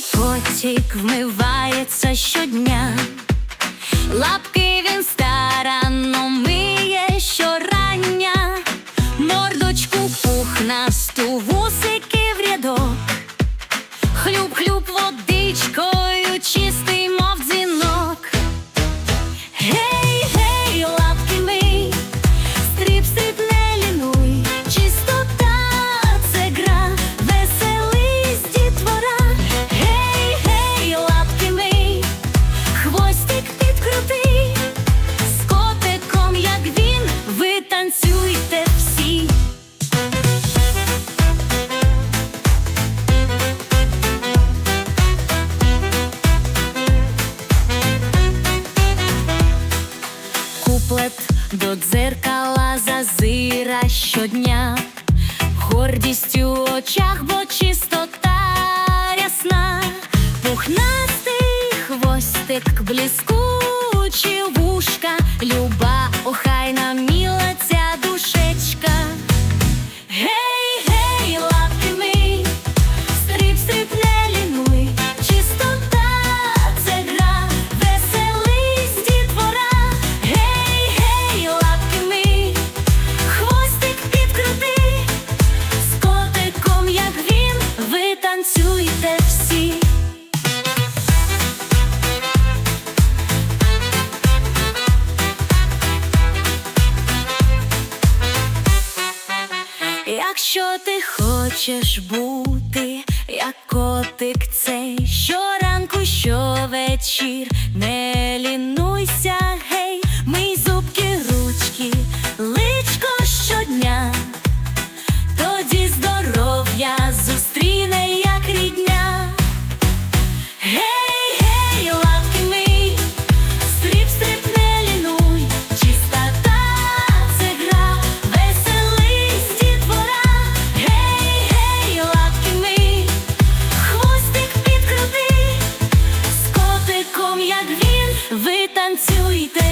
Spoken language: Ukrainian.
Котик вмивається щодня, лапки він старанно миє щорання, мордочку пух насту. До дзеркала зазира щодня, гордість у очах, бо чистота рясна, пухнастий хвостик, блискучі танцюйте всі. Якщо ти хочеш бути, як котик цей щовечір, ви танцюйте.